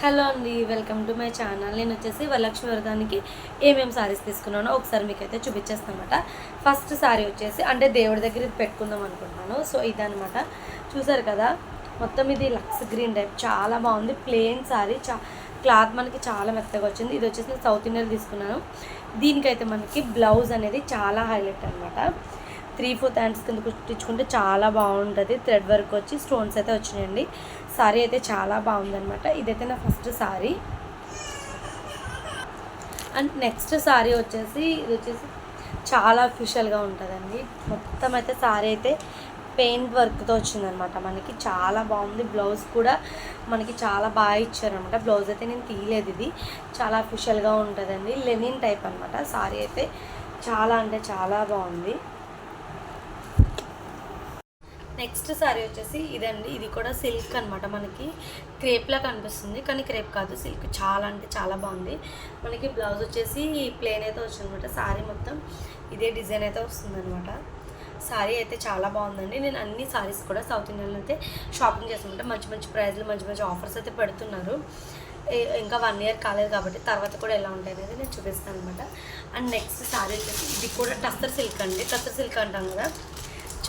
Hello అండి welcome to my channel. నేను వచ్చేసి వరలక్ష్మి వ్రతానికి ఏమేమి సారీస్ తీసుకున్నానో ఒకసారి మీకు అయితే చూపించేస్తానమాట. ఫస్ట్ సారీ వచ్చేసి అంటే దేవుడి దగ్గర ఇది పెట్టుకుందాం అనుకుంటున్నాను. సో ఇదనమాట చూసారు కదా మొత్తం ఇది లక్స్ గ్రీన్ టైప్. చాలా బాగుంది. ప్లెయిన్ సారీ చా క్లాత్ మనకి చాలా మెత్తగా వచ్చింది. ఇది వచ్చేసి సౌత్ ఇండియన్ తీసుకున్నాను. దీనికైతే మనకి బ్లౌజ్ అనేది చాలా హైలైట్ అనమాట త్రీ ఫోర్త్ హ్యాండ్స్ కింద కుట్టించుకుంటే చాలా బాగుంటుంది. థ్రెడ్ వర్క్ వచ్చి స్టోన్స్ అయితే వచ్చినాయండి. సారీ అయితే చాలా బాగుందనమాట ఇదైతే నా first sorry. And next sorry వచ్చేసి ఇది వచ్చేసి చాలా అఫిషియల్గా ఉంటుందండి. మొత్తం అయితే సారీ అయితే పెయింట్ వర్క్తో వచ్చిందనమాట మనకి. చాలా బాగుంది. బ్లౌజ్ కూడా మనకి చాలా బాగా ఇచ్చారనమాట బ్లౌజ్ అయితే నేను తీయలేదు ఇది. చాలా అఫిషియల్గా ఉంటుందండి. లెనిన్ టైప్ అనమాట సారీ అయితే చాలా అంటే చాలా బాగుంది. నెక్స్ట్ సారీ వచ్చేసి ఇదండి. ఇది కూడా సిల్క్ అనమాట మనకి. క్రేప్లా కనిపిస్తుంది. కానీ క్రేప్ కాదు. సిల్క్ చాలా అంటే చాలా బాగుంది. మనకి బ్లౌజ్ వచ్చేసి ప్లేన్ అయితే వచ్చిందనమాట సారీ మొత్తం ఇదే డిజైన్ అయితే వస్తుందనమాట సారీ అయితే చాలా బాగుందండి. నేను అన్ని సారీస్ కూడా సౌత్ ఇండియన్లో అయితే షాపింగ్ చేస్తుంటే మంచి మంచి ప్రైస్లు మంచి మంచి ఆఫర్స్ అయితే పెడుతున్నారు. ఇంకా వన్ ఇయర్ కాలేదు కాబట్టి తర్వాత కూడా ఎలా ఉంటాయి అనేది నేను చూపిస్తాను అనమాట అండ్ నెక్స్ట్ సారీ వచ్చేసి ఇది కూడా టస్టర్ సిల్క్ అండి. టస్టర్ సిల్క్ అంటాం కదా.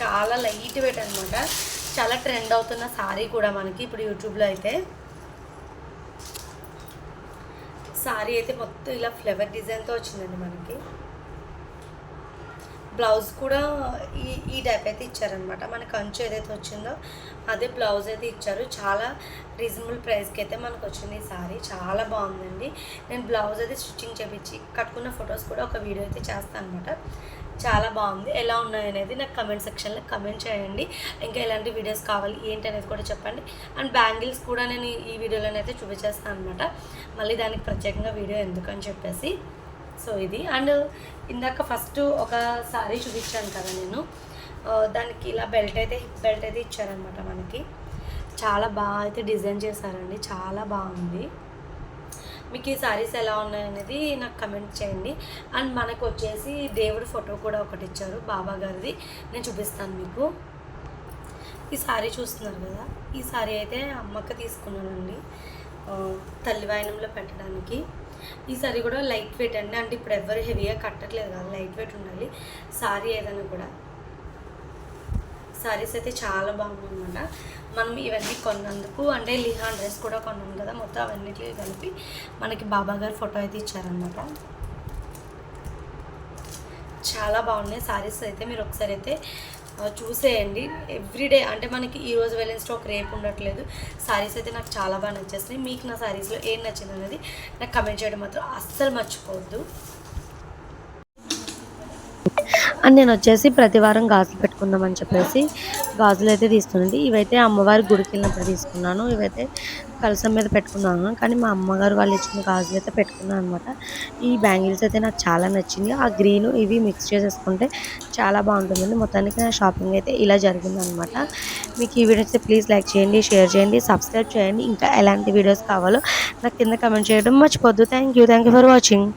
చాలా లైట్ వెయిట్ అనమాట చాలా ట్రెండ్ అవుతున్న సారీ కూడా మనకి ఇప్పుడు యూట్యూబ్లో అయితే. సారీ అయితే మొత్తం ఇలా ఫ్లవర్ డిజైన్తో వచ్చిందండి మనకి. బ్లౌజ్ కూడా ఈ ఈ టైప్ అయితే ఇచ్చారనమాట మనకు అంచు ఏదైతే వచ్చిందో అదే బ్లౌజ్ అయితే ఇచ్చారు. చాలా రీజనబుల్ ప్రైస్కి అయితే మనకు వచ్చింది ఈ సారీ చాలా బాగుందండి. నేను బ్లౌజ్ అయితే స్టిచ్చింగ్ చేపించి కట్టుకున్న ఫొటోస్ కూడా ఒక వీడియో అయితే చేస్తాను అనమాట చాలా బాగుంది. ఎలా ఉన్నాయనేది నాకు కమెంట్ సెక్షన్లో కమెంట్ చేయండి. ఇంకా ఎలాంటి వీడియోస్ కావాలి ఏంటి అనేది కూడా చెప్పండి. అండ్ బ్యాంగిల్స్ కూడా నేను ఈ- ఈ వీడియోలోనైతే చూపించేస్తాను అనమాట మళ్ళీ దానికి ప్రత్యేకంగా వీడియో ఎందుకని చెప్పేసి సో ఇది. అండ్ ఇందాక ఫస్ట్ ఒక సారీ చూపించాను కదా నేను. దానికి ఇలా బెల్ట్ అయితే హిప్ బెల్ట్ అయితే ఇచ్చారనమాట మనకి. చాలా బాగా అయితే డిజైన్ చేశారండి. చాలా బాగుంది. మీకు ఈ సారీస్ ఎలా ఉన్నాయనేది నాకు కమెంట్ చేయండి. అండ్ మనకు వచ్చేసి దేవుడి ఫోటో కూడా ఒకటి ఇచ్చారు బాబా గారిది. నేను చూపిస్తాను మీకు. ఈ సారీ చూస్తున్నారు కదా? ఈ సారీ అయితే అమ్మక్క తీసుకున్నానండి. తల్లివాయనంలో తల్లి వాయనంలో పెట్టడానికి. ఈ సారీ కూడా లైట్ వెయిట్ అండి. అంటే ఇప్పుడు ఎవరు హెవీగా కట్టట్లేదు కదా లైట్ వెయిట్ ఉండాలి. సారీ ఏదైనా కూడా. సారీస్ అయితే చాలా బాగున్నాయి మనం ఇవన్నీ కొన్నందుకు అంటే లిహాన్ డ్రెస్ కూడా కొన్నాం కదా మొత్తం అవన్నిటికి కలిపి మనకి బాబా గారు ఫోటో అయితే ఇచ్చారనమాట చాలా బాగున్నాయి సారీస్ అయితే. మీరు ఒకసారి అయితే చూసేయండి. ఎవ్రీడే అంటే మనకి ఈ రోజు వెళ్ళిన స్టాక్ రేపు ఉండట్లేదు. శారీస్ అయితే నాకు చాలా బాగా నచ్చేసినాయి మీకు నా శారీస్లో ఏం నచ్చింది అనేది నాకు కమెంట్ చేయడం మాత్రం అస్సలు మర్చిపోవద్దు. అండ్ నేను వచ్చేసి ప్రతి వారం గాజులు పెట్టుకుందామని చెప్పేసి గాజులు అయితే తీసుకున్నది ఇవైతే అమ్మవారి గుడికి వెళ్ళినప్పుడు తీసుకున్నాను. ఇవైతే కలసం మీద పెట్టుకున్నాను. కానీ మా అమ్మగారు వాళ్ళు ఇచ్చిన గాజులు అయితే పెట్టుకున్నాను అనమాట ఈ బ్యాంగిల్స్ అయితే నాకు చాలా నచ్చింది. ఆ గ్రీన్ ఇవి మిక్స్ చేసేసుకుంటే చాలా బాగుంటుందండి. మొత్తానికి నా షాపింగ్ అయితే ఇలా జరిగిందనమాట మీకు ఈ వీడియో అయితే ప్లీజ్ లైక్ చేయండి షేర్ చేయండి సబ్స్క్రైబ్ చేయండి. ఇంకా ఎలాంటి వీడియోస్ కావాలో నాకు కింద కమెంట్ చేయడం మర్చిపోద్దు. Thank you. Thank you for watching.